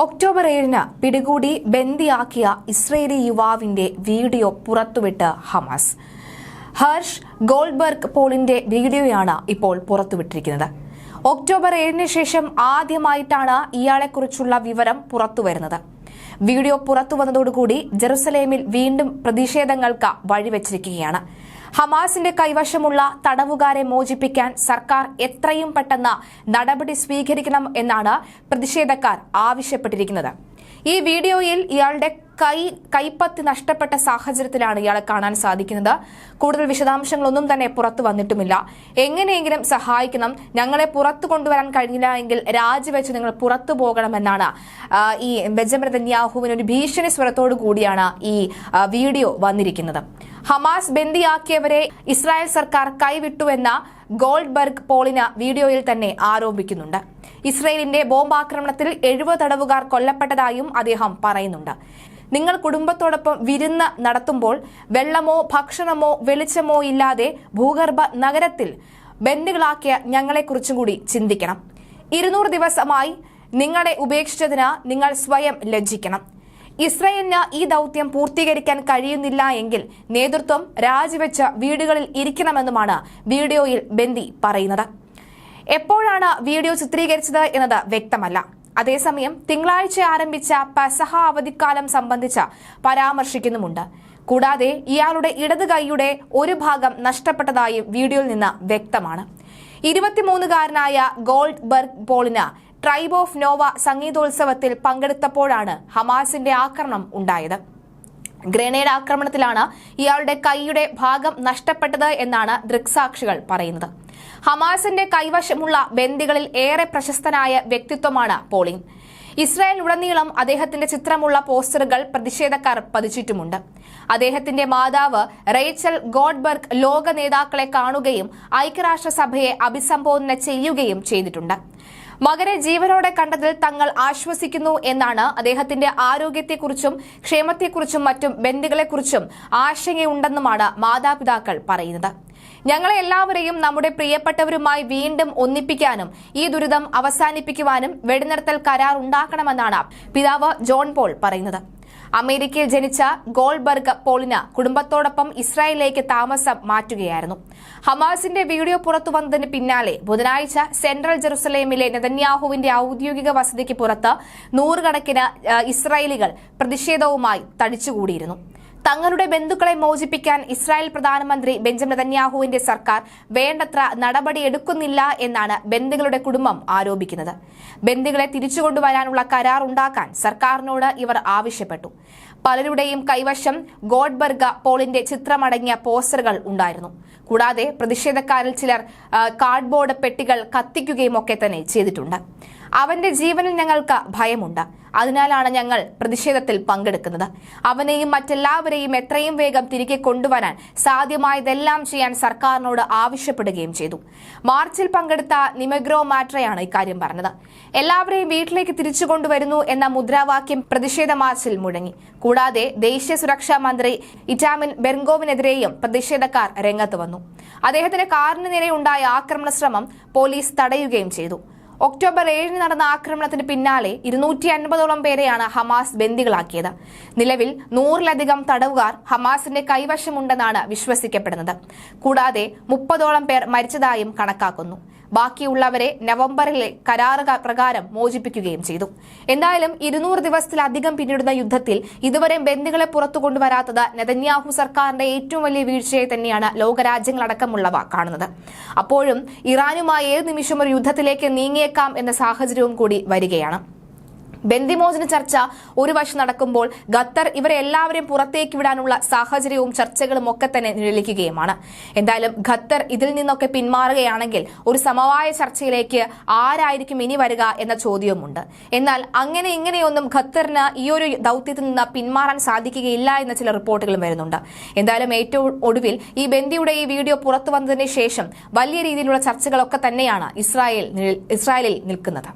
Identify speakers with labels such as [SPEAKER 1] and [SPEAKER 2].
[SPEAKER 1] October ഏഴിന് പിടികൂടി ബന്ദിയാക്കിയ ഇസ്രയേലി യുവാവിന്റെ വീഡിയോ പുറത്തുവിട്ട് ഹമാസ്. ഹർഷ് ഗോൾഡ്ബർഗ് പോളിന്റെ വീഡിയോയാണ് ഇപ്പോൾ പുറത്തുവിട്ടിരിക്കുന്നത്. ഒക്ടോബർ ഏഴിന് ശേഷം ആദ്യമായിട്ടാണ് ഇയാളെക്കുറിച്ചുള്ള വിവരം പുറത്തുവരുന്നത്. വീഡിയോ പുറത്തു വന്നതോടുകൂടി ജെറുസലേമിൽ വീണ്ടും പ്രതിഷേധങ്ങൾക്ക് വഴിവെച്ചിരിക്കുകയാണ്. ഹമാസിന്റെ കൈവശമുള്ള തടവുകാരെ മോചിപ്പിക്കാൻ സർക്കാർ എത്രയും പെട്ടെന്ന് നടപടി സ്വീകരിക്കണം എന്നാണ് പ്രതിഷേധക്കാർ ആവശ്യപ്പെട്ടിരിക്കുന്നത്. ഈ വീഡിയോയിൽ ഇയാളുടെ കൈ കൈപ്പത്തി നഷ്ടപ്പെട്ട സാഹചര്യത്തിലാണ് ഇയാളെ കാണാൻ സാധിക്കുന്നത്. കൂടുതൽ വിശദാംശങ്ങളൊന്നും തന്നെ പുറത്തു വന്നിട്ടുമില്ല. എങ്ങനെയെങ്കിലും സഹായിക്കണം. ഞങ്ങളെ പുറത്തു കൊണ്ടുവരാൻ കഴിഞ്ഞില്ല എങ്കിൽ രാജിവെച്ച് നിങ്ങൾ പുറത്തു പോകണമെന്നാണ് ഈ ബെഞ്ചമിൻ നെതന്യാഹുവിന് ഒരു ഭീഷണി സ്വരത്തോടു കൂടിയാണ് ഈ വീഡിയോ വന്നിരിക്കുന്നത്. ഹമാസ് ബന്ദിയാക്കിയവരെ ഇസ്രായേൽ സർക്കാർ കൈവിട്ടുവെന്ന ഗോൾഡ്ബർഗ് പോളിന വീഡിയോയിൽ തന്നെ ആരോപിക്കുന്നുണ്ട്. ഇസ്രയേലിന്റെ ബോംബാക്രമണത്തിൽ എഴുപത് തടവുകാർ കൊല്ലപ്പെട്ടതായും അദ്ദേഹം പറയുന്നുണ്ട്. നിങ്ങൾ കുടുംബത്തോടൊപ്പം വിരുന്ന് നടത്തുമ്പോൾ വെള്ളമോ ഭക്ഷണമോ വെളിച്ചമോ ഇല്ലാതെ ഭൂഗർഭ നഗരത്തിൽ ബന്ദികളാക്കിയ ഞങ്ങളെക്കുറിച്ചും കൂടി ചിന്തിക്കണം. ഇരുന്നൂറ് ദിവസമായി നിങ്ങളെ ഉപേക്ഷിച്ചതിന് നിങ്ങൾ സ്വയം ലജ്ജിക്കണം. ഇസ്രയേലിന് ഈ ദൗത്യം പൂർത്തീകരിക്കാൻ കഴിയുന്നില്ല എങ്കിൽ നേതൃത്വം രാജിവെച്ച് വീടുകളിൽ ഇരിക്കണമെന്നുമാണ് വീഡിയോയിൽ ബന്ദി പറയുന്നത്. എപ്പോഴാണ് വീഡിയോ ചിത്രീകരിച്ചത് എന്നത് വ്യക്തമല്ല. അതേസമയം തിങ്കളാഴ്ച ആരംഭിച്ച പസഹ അവധിക്കാലം സംബന്ധിച്ച് പരാമർശിക്കുന്നുമുണ്ട്. കൂടാതെ ഇയാളുടെ ഇടത് കൈയുടെ ഒരു ഭാഗം നഷ്ടപ്പെട്ടതായി വീഡിയോയിൽ നിന്ന് വ്യക്തമാണ്. ഇരുപത്തിമൂന്നുകാരനായ ഗോൾഡ് ബർഗ് പോളിന് ട്രൈബ് ഓഫ് നോവ സംഗീതോത്സവത്തിൽ പങ്കെടുത്തപ്പോഴാണ് ഹമാസിന്റെ ആക്രമണം ഉണ്ടായത്. ഗ്രനേഡ് ആക്രമണത്തിലാണ് ഇയാളുടെ കൈയുടെ ഭാഗം നഷ്ടപ്പെട്ടത് എന്നാണ് ദൃക്സാക്ഷികൾ പറയുന്നത്. ഹമാസിന്റെ കൈവശമുള്ള ബന്ദികളിൽ ഏറെ പ്രശസ്തനായ വ്യക്തിത്വമാണ് പോളിംഗ്. ഇസ്രായേൽ ഉടനീളം അദ്ദേഹത്തിന്റെ ചിത്രമുള്ള പോസ്റ്ററുകൾ പ്രതിഷേധക്കാർ പതിച്ചിട്ടുമുണ്ട്. അദ്ദേഹത്തിന്റെ മാതാവ് റേച്ചൽ ഗോഡ്ബർഗ് ലോക നേതാക്കളെ കാണുകയും ഐക്യരാഷ്ട്രസഭയെ അഭിസംബോധന ചെയ്യുകയും ചെയ്തിട്ടുണ്ട്. മകനെ ജീവനോടെ കണ്ടതിൽ തങ്ങൾ ആശ്വസിക്കുന്നു എന്നാണ് അദ്ദേഹത്തിന്റെ ആരോഗ്യത്തെക്കുറിച്ചും ക്ഷേമത്തെക്കുറിച്ചും മറ്റും ബന്ധുക്കളെക്കുറിച്ചും ആശങ്കയുണ്ടെന്നുമാണ് മാതാപിതാക്കൾ പറയുന്നത്. ഞങ്ങളെ എല്ലാവരെയും നമ്മുടെ പ്രിയപ്പെട്ടവരുമായി വീണ്ടും ഒന്നിപ്പിക്കാനും ഈ ദുരിതം അവസാനിപ്പിക്കുവാനും വെടിനിർത്തൽ കരാർ ഉണ്ടാക്കണമെന്നാണ് പിതാവ് ജോൺ പോൾ പറയുന്നത്. അമേരിക്കയിൽ ജനിച്ച ഗോൾബർഗ് പോളിന് കുടുംബത്തോടൊപ്പം ഇസ്രായേലിലേക്ക് താമസം മാറ്റുകയായിരുന്നു. ഹമാസിന്റെ വീഡിയോ പുറത്തു വന്നതിന് പിന്നാലെ ബുധനാഴ്ച സെൻട്രൽ ജെറുസലേമിലെ നെതന്യാഹുവിന്റെ ഔദ്യോഗിക വസതിക്ക് പുറത്ത് നൂറുകണക്കിന് ഇസ്രായേലികൾ പ്രതിഷേധവുമായി തടിച്ചുകൂടിയിരുന്നു. തങ്ങളുടെ ബന്ധുക്കളെ മോചിപ്പിക്കാൻ ഇസ്രായേൽ പ്രധാനമന്ത്രി ബെഞ്ചമിൻ നെതന്യാഹുവിന്റെ സർക്കാർ വേണ്ടത്ര നടപടിയെടുക്കുന്നില്ല എന്നാണ് ബന്ദികളുടെ കുടുംബം ആരോപിക്കുന്നത്. ബന്ദികളെ തിരിച്ചുകൊണ്ടുവരാനുള്ള കരാർ ഉണ്ടാക്കാൻ സർക്കാരിനോട് ഇവർ ആവശ്യപ്പെട്ടു. പലരുടെയും കൈവശം ഗോഡ്ബർഗ പോളിന്റെ ചിത്രമടങ്ങിയ പോസ്റ്ററുകൾ ഉണ്ടായിരുന്നു. കൂടാതെ പ്രതിഷേധക്കാരിൽ ചിലർ കാർഡ്ബോർഡ് പെട്ടികൾ കത്തിക്കുകയും ഒക്കെ തന്നെ ചെയ്തിട്ടുണ്ട്. അവന്റെ ജീവനിൽ ഞങ്ങൾക്ക് ഭയമുണ്ട്. അതിനാലാണ് ഞങ്ങൾ പ്രതിഷേധത്തിൽ പങ്കെടുക്കുന്നത്. അവനെയും മറ്റെല്ലാവരെയും എത്രയും വേഗം തിരികെ കൊണ്ടുവരാൻ സാധ്യമായതെല്ലാം ചെയ്യാൻ സർക്കാരിനോട് ആവശ്യപ്പെടുകയും ചെയ്തു. മാർച്ചിൽ പങ്കെടുത്ത നിമഗ്രോ മാട്രയാണ് ഇക്കാര്യം പറഞ്ഞത്. എല്ലാവരെയും വീട്ടിലേക്ക് തിരിച്ചു കൊണ്ടുവരുന്നു എന്ന മുദ്രാവാക്യം പ്രതിഷേധ മാർച്ചിൽ മുഴങ്ങി. കൂടാതെ ദേശീയ സുരക്ഷാ മന്ത്രി ഇറ്റാമിൻ ബെർഗോവിനെതിരെയും പ്രതിഷേധക്കാർ രംഗത്ത് വന്നു. അദ്ദേഹത്തിന്റെ കാറിന് നേരെ ഉണ്ടായ ആക്രമണ ശ്രമം പോലീസ് തടയുകയും ചെയ്തു. ഒക്ടോബർ ഏഴിന് നടന്ന ആക്രമണത്തിന് പിന്നാലെ ഇരുന്നൂറ്റി അൻപതോളം പേരെയാണ് ഹമാസ് ബന്ദികളാക്കിയത്. നിലവിൽ നൂറിലധികം തടവുകാർ ഹമാസിന്റെ കൈവശമുണ്ടെന്നാണ് വിശ്വസിക്കപ്പെടുന്നത്. കൂടാതെ മുപ്പതോളം പേർ മരിച്ചതായും കണക്കാക്കുന്നു. ബാക്കിയുള്ളവരെ നവംബറിലെ കരാറ് പ്രകാരം മോചിപ്പിക്കുകയും ചെയ്തു. എന്തായാലും ഇരുന്നൂറ് ദിവസത്തിലധികം പിന്നിടുന്ന യുദ്ധത്തിൽ ഇതുവരെ ബന്ദികളെ പുറത്തു കൊണ്ടുവരാത്തത് നെതന്യാഹു സർക്കാരിന്റെ ഏറ്റവും വലിയ വീഴ്ചയെ തന്നെയാണ് ലോകരാജ്യങ്ങളടക്കമുള്ളവ കാണുന്നത്. അപ്പോഴും ഇറാനുമായി ഏത് നിമിഷം ഒരു യുദ്ധത്തിലേക്ക് നീങ്ങിയേക്കാം എന്ന സാഹചര്യവും കൂടി വരികയാണ്. ബന്ദിമോചന ചർച്ച ഒരു വശം നടക്കുമ്പോൾ ഖത്തർ ഇവരെ എല്ലാവരെയും പുറത്തേക്ക് വിടാനുള്ള സാഹചര്യവും ചർച്ചകളും ഒക്കെ തന്നെ നിഴലിക്കുകയുമാണ്. എന്തായാലും ഖത്തർ ഇതിൽ നിന്നൊക്കെ പിന്മാറുകയാണെങ്കിൽ ഒരു സമവായ ചർച്ചയിലേക്ക് ആരായിരിക്കും ഇനി വരിക എന്ന ചോദ്യവുമുണ്ട്. എന്നാൽ അങ്ങനെ ഇങ്ങനെയൊന്നും ഖത്തറിന് ഈ ഒരു ദൗത്യത്തിൽ നിന്ന് പിന്മാറാൻ സാധിക്കുകയില്ല എന്ന ചില റിപ്പോർട്ടുകളും വരുന്നുണ്ട്. എന്തായാലും ഏറ്റവും ഒടുവിൽ ഈ ബന്ദിയുടെ ഈ വീഡിയോ പുറത്തു വന്നതിന് ശേഷം വലിയ രീതിയിലുള്ള ചർച്ചകളൊക്കെ തന്നെയാണ് ഇസ്രായേൽ ഇസ്രായേലിൽ നിൽക്കുന്നത്.